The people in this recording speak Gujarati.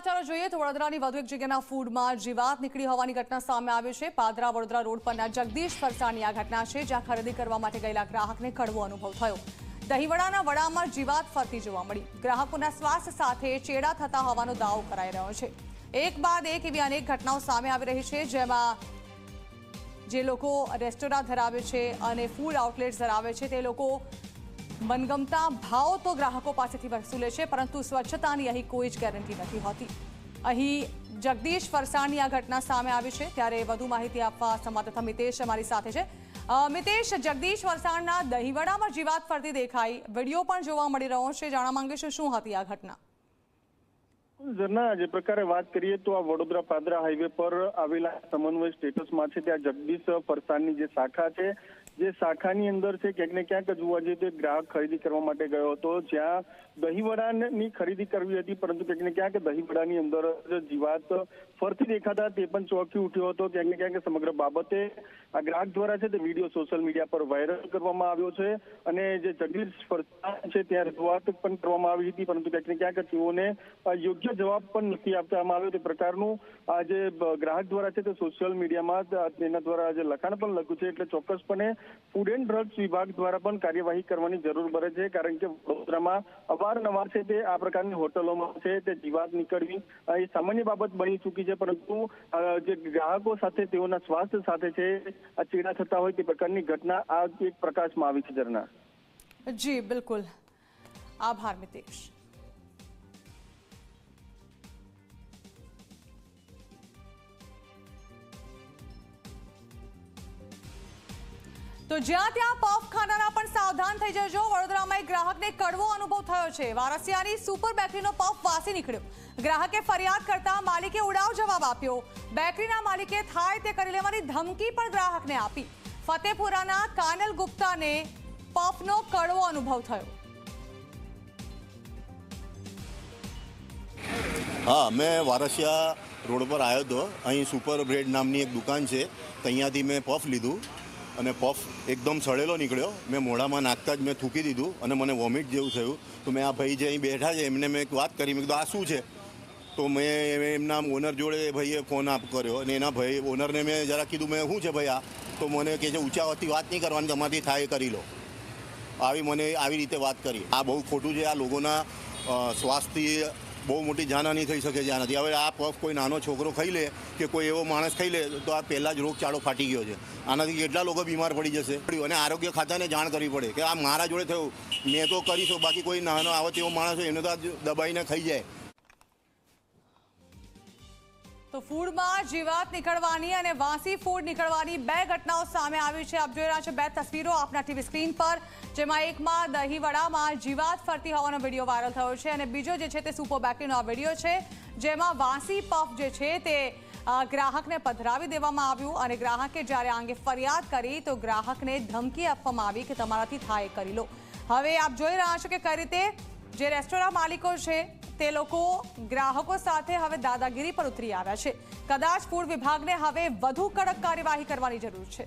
સમાચારો જોઈએ તો વડોદરાની વધુ એક જગ્યાના ફૂડમાં જીવાત નીકળી હોવાની ઘટના સામે આવી છે. પાદરા વડોદરા રોડ પરના જગદીશ ફરસાની આ ઘટના છે, જ્યાં ખરીદી કરવા માટે ગયેલા ગ્રાહકને કડવો અનુભવ થયો. દહીંવડાના વડામાં જીવાત ફરતી જોવા મળી. ગ્રાહકોના સ્વાસ્થ્ય સાથે ચેડા થતા હોવાનો દાવો કરાઈ રહ્યો છે. એક બાદ એક એવી અનેક ઘટનાઓ સામે આવી રહી છે, જેમાં જે લોકો રેસ્ટોરાં ધરાવે છે અને ફૂડ આઉટલેટ ધરાવે છે, તે લોકો મનગમતા ભાવ તો ગ્રાહકો પાસેથી વસૂલે છે, પરંતુ સ્વચ્છતાની અહીં કોઈ જ ગેરંટી નથી હોતી. અહીં જગદીશ ફરસાણની આ ઘટના સામે આવી છે, ત્યારે વધુ માહિતી આપવા સંવાદદાતા મિતેશ અમારી સાથે છે. મિતેશ, જગદીશ ફરસાણના દહીંવડામાં જીવાત ફરતી દેખાઈ. વીડિયો પણ જોવા મળી રહ્યો છે, જાણવા માંગીશું શું હતી આ ઘટના? જે પ્રકારે વાત કરીએ તો આ વડોદરા પાદરા હાઈવે પર આવેલા સમન્વય સ્ટેટસમાં છે, ત્યાં જગદીશ ફરસાણની જે શાખા છે જે શાખાની અંદર છે ક્યાંક ને ક્યાંક જોવા જઈએ તો ગ્રાહક ખરીદી કરવા માટે ગયો હતો, જ્યાં દહીંવડાની ખરીદી કરવી હતી, પરંતુ ક્યાંક ને ક્યાંક દહીંવડાની અંદર જીવાત ફરતી દેખાતા તે પણ ચોંકી ઉઠ્યો હતો. ક્યાંક ને ક્યાંક સમગ્ર બાબતે આ ગ્રાહક દ્વારા છે તે વીડિયો સોશિયલ મીડિયા પર વાયરલ કરવામાં આવ્યો છે અને જે જગદીશ સ્પર્ધા છે ત્યાં રજૂઆત પણ કરવામાં આવી હતી, પરંતુ ક્યાંક ને ક્યાંક તેઓને યોગ્ય જવાબ પણ નથી આપવામાં આવ્યો. તે પ્રકારનું આ જે ગ્રાહક દ્વારા છે તે સોશિયલ મીડિયામાં તેના દ્વારા જે લખાણ પણ લખ્યું છે. એટલે ચોક્કસપણે ફૂડ એન્ડ ડ્રગ્સ વિભાગ દ્વારા પણ કાર્યવાહી કરવાની જરૂર પડે છે, કારણ કે વડોદરામાં અવારનવાર છે તે આ પ્રકારની હોટલોમાં છે તે જીવાત નીકળવી એ સામાન્ય બાબત બની ચૂકી છે, પરંતુ જે ગ્રાહકો સાથે તેઓના સ્વાસ્થ્ય સાથે છે ચેડા થતા હોય તે પ્રકારની ઘટના આ એક પ્રકાશમાં આવી છે ઝરના જી, બિલકુલ. આભાર, મિતેશ. તો જ્યાં ત્યાં પફ ખાનારા પણ સાવધાન થઈ જજો. વડોદરામાં એક ગ્રાહકને કડવો અનુભવ થયો છે. વારસિયાની સુપર બેકરીનો પફ વાસી નીકળ્યો. ગ્રાહકે ફરિયાદ કરતા માલિકે ઉડાવ જવાબ આપ્યો. બેકરીના માલિકે થાય તે કરી લેવાની ધમકી પણ ગ્રાહકને આપી. ફતેપુરાના કાનલ ગુપ્તાને પફનો કડવો અનુભવ થયો. હા, મેં વારસિયા રોડ પર આવ્યો હતો. અહીં સુપર બ્રેડ નામની એક દુકાન છે. ત્યાંથી મેં પફ લીધું. અને પફ એકદમ સળેલો નીકળ્યો. મેં મોઢામાં નાખતા જ મેં થૂકી દીધું અને મને વોમિટ જેવું થયું. તો મેં આ ભાઈ જે અહીં બેઠા છે, એમને મેં એક વાત કરી. મેં કીધું, આ શું છે? તો મેં એમના ઓનર જોડે ભાઈએ ફોન આપ કર્યો અને એના ભાઈ ઓનરને મેં જરા કીધું, મેં શું છે ભાઈ આ? તો મને કહે છે ઊંચા અવાજથી વાત નહીં કરવાની, તમારાથી થાય કરી લો. આવી મને આવી રીતે વાત કરી. આ બહુ ખોટું છે. આ લોકોના સ્વાસ્થ્ય બહુ મોટી જાનહાની થઈ શકે છે આનાથી. હવે આ પફ કોઈ નાનો છોકરો ખાઈ લે કે કોઈ એવો માણસ ખાઈ લે, તો આ પહેલાં જ રોગચાળો ફાટી ગયો છે. આનાથી કેટલા લોકો બીમાર પડી જશે? અને આરોગ્ય ખાતાને જાણ કરવી પડે કે આ મારા જોડે થયું. મેં તો કરીશું, બાકી કોઈ નાનો આવે તેવો માણસ હોય, એને તો દબાઈને ખાઈ જાય. તો ફૂડમાં જીવાત નીકળવાની અને વાસી ફૂડ નીકળવાની બે ઘટનાઓ સામે આવી છે. આપ જોઈ રહ્યા છો બે તસવીરો આપના ટીવી સ્ક્રીન પર, જેમાં એકમાં દહીંવડામાં જીવાત ફરતી હોવાનો વીડિયો વાયરલ થયો છે અને બીજો જે છે તે સુપો બેકરીનો આ વીડિયો છે, જેમાં વાસી પફ જે છે તે ગ્રાહકને પધરાવી દેવામાં આવ્યું અને ગ્રાહકે જ્યારે અંગે ફરિયાદ કરી તો ગ્રાહકને ધમકી આપવામાં આવી કે તમારાથી થાય કરી લો હવે આપ જોઈ રહ્યા છો કે કઈ રીતે જે રેસ્ટોરાં માલિકો છે તે લોકો ગ્રાહકો સાથે હવે દાદાગીરી પર ઉતરી આવ્યા છે. કદાચ ફૂડ વિભાગને હવે વધુ કડક કાર્યવાહી કરવાની જરૂર છે.